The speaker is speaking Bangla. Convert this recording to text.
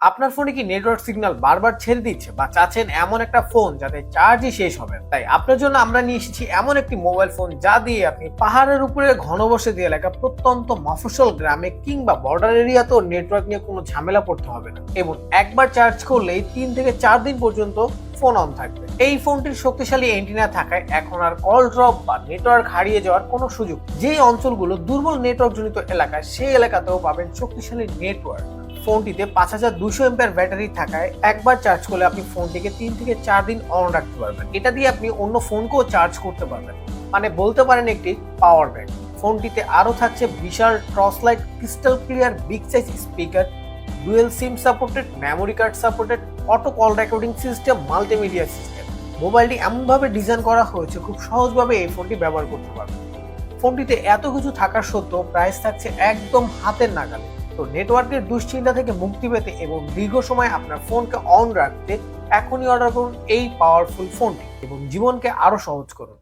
আপনার ফোনে কি নেটওয়ার্ক সিগন্যাল বারবার ছেড়ে দিচ্ছে বা চাচ্ছেন এমন একটা ফোন যাতে চার্জই শেষ হবে? তাই আপনার জন্য আমরা নিয়ে এসেছি এমন একটি মোবাইল ফোন যা দিয়ে আপনি পাহাড়ের উপরে ঘনবসতি এলাকা প্রত্যন্ত মফস্বল গ্রামে কিংবা বর্ডার এরিয়াতেও নেটওয়ার্ক নিয়ে কোনো ঝামেলা পড়তে হবে না এবং একবার চার্জ করলেই তিন থেকে চার দিন পর্যন্ত ফোন অন থাকবে এই ফোনটির শক্তিশালী এন্টিনা থাকায় এখন আর কল ড্রপ বা নেটওয়ার্ক হারিয়ে যাওয়ার কোনো সুযোগ। যেই অঞ্চলগুলো দুর্বল নেটওয়ার্ক জনিত এলাকা সেই এলাকাতেও পাবেন শক্তিশালী নেটওয়ার্ক ফোনটিতে পাঁচ হাজার দুশো এমপের ব্যাটারি থাকায় একবার চার্জ করলে আপনি ফোনটিকে তিন থেকে চার দিন অন রাখতে পারবেন। এটা দিয়ে আপনি অন্য ফোনকেও চার্জ করতে পারবেন। মানে বলতে পারেন একটি পাওয়ার ব্যাংক ফোনটিতে আরও থাকছে বিশাল torch light crystal clear big size speaker dual SIM supported memory card supported auto call recording system multimedia system মোবাইলটি এমনভাবে ডিজাইন করা হয়েছে, খুব সহজভাবে এই ফোনটি ব্যবহার করতে পারবেন। ফোনটিতে এত কিছু থাকার সত্ত্বেও প্রাইস থাকছে একদম হাতের নাগালে। তো নেটওয়ার্কের দুশ্চিন্তা থেকে মুক্তি পেতে এবং দীর্ঘ সময় আপনার ফোনকে অন রাখতে এখনই অর্ডার করুন এই পাওয়ারফুল ফোনটি এবং জীবনকে আরও সহজ করুন।